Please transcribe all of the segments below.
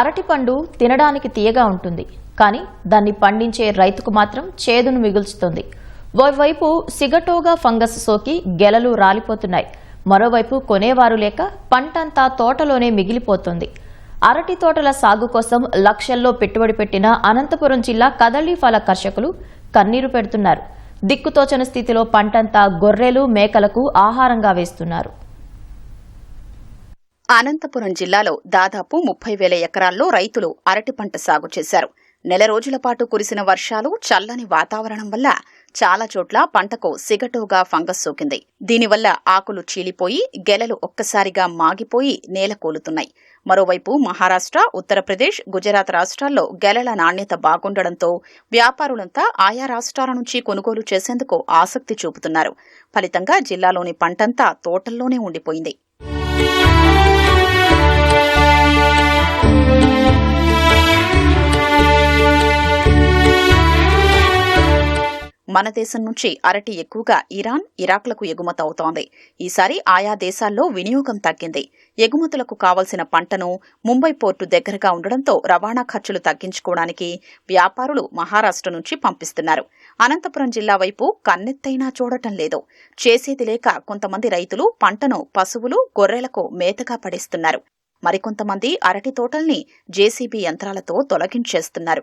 అరటిపండు తినడానికి తీయగా ఉంటుంది కానీ దాన్ని పండించే రైతుకు మాత్రం చేదును మిగుల్చుతుంది. ఓవైపు సిగటోగా ఫంగస్ సోకి గెలలు రాలిపోతున్నాయి. మరోవైపు కొనేవారు లేక పంటంతా తోటలోనే మిగిలిపోతుంది. అరటి తోటల సాగు కోసం లక్షల్లో పెట్టుబడి పెట్టిన అనంతపురం జిల్లా కదళీఫల కర్షకులు కన్నీరు పెడుతున్నారు. దిక్కుతోచని స్థితిలో పంటంతా గొర్రెలు మేకలకు ఆహారంగా వేస్తున్నారు. అనంతపురం జిల్లాలో దాదాపు ముప్పై వేల ఎకరాల్లో రైతులు అరటి పంట సాగు చేశారు. నెల రోజుల పాటు కురిసిన వర్షాలు చల్లని వాతావరణం వల్ల చాలా చోట్ల పంటకు సిగటోగా ఫంగస్ సోకింది. దీనివల్ల ఆకులు చీలిపోయి గెలలు ఒక్కసారిగా మాగిపోయి నేల కూలుతున్నాయి. మరోవైపు మహారాష్ట్ర ఉత్తరప్రదేశ్ గుజరాత్ రాష్ట్రాల్లో గెలల నాణ్యత బాగుండడంతో వ్యాపారులంతా ఆయా రాష్ట్రాల నుంచి కొనుగోలు చేసేందుకు ఆసక్తి చూపుతున్నారు. ఫలితంగా జిల్లాలోని పంటంతా తోటల్లోనే ఉండిపోయింది. మన దేశం నుంచి అరటి ఎక్కువగా ఇరాన్ ఇరాక్లకు ఎగుమతవుతోంది ఈసారి ఆయా దేశాల్లో వినియోగం తగ్గింది. ఎగుమతులకు కావలసిన పంటను ముంబై పోర్టు దగ్గరగా ఉండడంతో రవాణా ఖర్చులు తగ్గించుకోవడానికి వ్యాపారులు మహారాష్ట్ర నుంచి పంపిస్తున్నారు. అనంతపురం జిల్లా వైపు కన్నెత్తైనా చూడటం లేదు. చేసేది లేక కొంతమంది రైతులు పంటను పశువులు గొర్రెలకు మేతగా పడేస్తున్నారు. మరికొంతమంది అరటి తోటల్ని జేసీబీ యంత్రాలతో తొలగించేస్తున్నారు.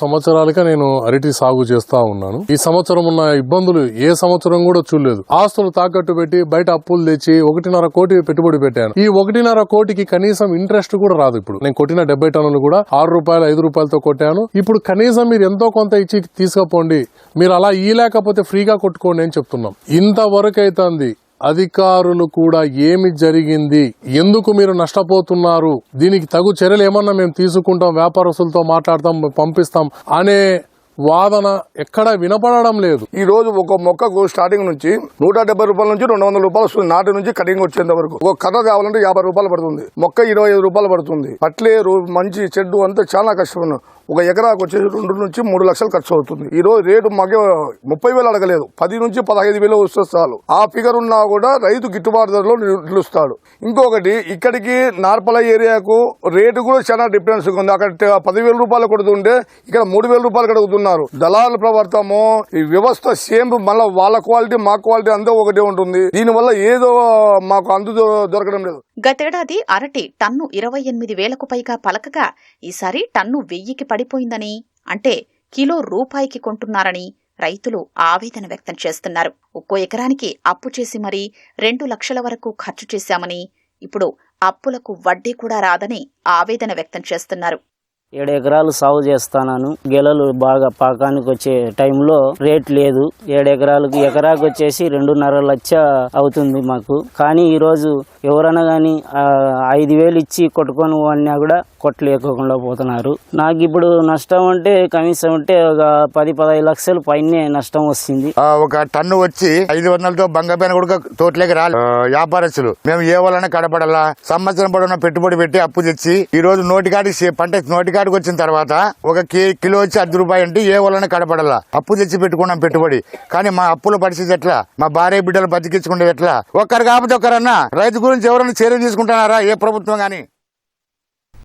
సంవత్సరాలుగా నేను అరటి సాగు చేస్తా ఉన్నాను. ఈ సంవత్సరం ఉన్న ఇబ్బందులు ఏ సంవత్సరం కూడా చూడలేదు. ఆస్తులు తాకట్టు పెట్టి బయట అప్పులు తెచ్చి ఒకటిన్నర కోటి పెట్టుబడి పెట్టాను. ఈ ఒకటిన్నర కోటికి కనీసం ఇంట్రెస్ట్ కూడా రాదు ఇప్పుడు. నేను కొట్టిన డెబ్బై టన్నులు కూడా ఆరు రూపాయలు ఐదు రూపాయలతో కొట్టాను. ఇప్పుడు కనీసం మీరు ఎంతో కొంత ఇచ్చి తీసుకుపోండి. మీరు అలా ఇయ్యలేకపోతే ఫ్రీగా కొట్టుకోండి అని చెప్తున్నాం. ఇంతవరకు అయితే అధికారులు కూడా ఏమి జరిగింది? ఎందుకు మీరు నష్టపోతున్నారు? దీనికి తగు చర్యలు ఏమన్నా మేము తీసుకుంటాం వ్యాపారస్తులతో మాట్లాడతాం పంపిస్తాం అనే వాదన ఎక్కడ వినపడడం లేదు. ఈ రోజు ఒక మొక్కకు స్టార్టింగ్ నుంచి నూట డెబ్బై రూపాయల నుంచి రెండు వందల రూపాయలు వస్తుంది. నాటి నుంచి కటింగ్ వచ్చేంత వరకు. ఒక కథ కావాలంటే యాభై రూపాయలు పడుతుంది. మొక్క ఇరవై ఐదు రూపాయలు పడుతుంది. పట్లేరు మంచి చెడ్డు అంతా చాలా కష్టం ఒక ఎకరాకు వచ్చేసి రెండు నుంచి మూడు లక్షలు ఖర్చు అవుతుంది. ఈ రోజు రేటు మాకే ముప్పై వేలు అడగలేదు. పది నుంచి పదహైదు వేలు వస్తే చాలు. ఆ ఫిగర్ ఉన్నా కూడా రైతు గిట్టుబాటు ధరలో నిలుస్తాడు. ఇంకొకటి ఇక్కడికి నార్పల ఏరియాకు రేటు కూడా చాలా డిఫరెన్స్ ఉంది. అక్కడ పదివేల రూపాయలు కొడుతుంటే ఇక్కడ మూడు వేల రూపాయలు కడుగుతున్నారు దళారుల ప్రవర్తము ఈ వ్యవస్థ సేమ్ మళ్ళీ వాళ్ళ క్వాలిటీ మా క్వాలిటీ అంతా ఒకటే ఉంటుంది. దీనివల్ల ఏదో మాకు అందు దొరకడం లేదు. గతేడాది అరటి టన్ను ఇరవై ఎనిమిది వేలకు పైగా పలకగా ఈసారి టన్ను వెయ్యికి పడిపోయిందని అంటే కిలో రూపాయికి కొంటున్నారని రైతులు ఆవేదన వ్యక్తం చేస్తున్నారు. ఒక్కో ఎకరానికి అప్పు చేసి మరీ రెండు లక్షల వరకు ఖర్చు చేశామని ఇప్పుడు అప్పులకు వడ్డీ కూడా రాదని ఆవేదన వ్యక్తం చేస్తున్నారు. ఏడు ఎకరాలు సాగు చేస్తాను గెలలు బాగా పాకానికి వచ్చే టైంలో రేట్ లేదు. ఏడు ఎకరాలకు ఎకరాకు వచ్చేసి రెండున్నర లక్ష అవుతుంది మాకు. కానీ ఈరోజు ఎవరైనా కానీ ఐదు వేలు ఇచ్చి కొట్టుకొని అన్నా కూడా కొట్టలేకోకుండా పోతున్నారు. నాకు ఇప్పుడు నష్టం అంటే కనీసం అంటే ఒక పది పదహైదు లక్షలు పైనే నష్టం వస్తుంది. ఒక టన్ను వచ్చి ఐదు వందలతో బంగపైన కూడా తోటలోకి రాలి. వ్యాపారస్తులు. మేము ఏ వాళ్ళనే కడపడాలా సంవత్సరం పడున్న పెట్టుబడి పెట్టి అప్పు తెచ్చి ఈ రోజు నోటికాడి పంట నోటికాడి నోటికాడికి వచ్చిన తర్వాత ఒక కిలో వచ్చి అర్ధ రూపాయి అంటే ఏ వలన కడపడలా అప్పు తెచ్చి పెట్టుకున్నాం పెట్టుబడి. కానీ మా అప్పుల పరిస్థితి ఎట్లా? మా భార్య బిడ్డలు బతికించుకుంటే ఎట్లా? ఒక్కరు కాకపోతే ఒక్కరన్నా రైతు గురించి ఎవరైనా చర్య తీసుకుంటున్నారా? ఏ ప్రభుత్వం గానీ?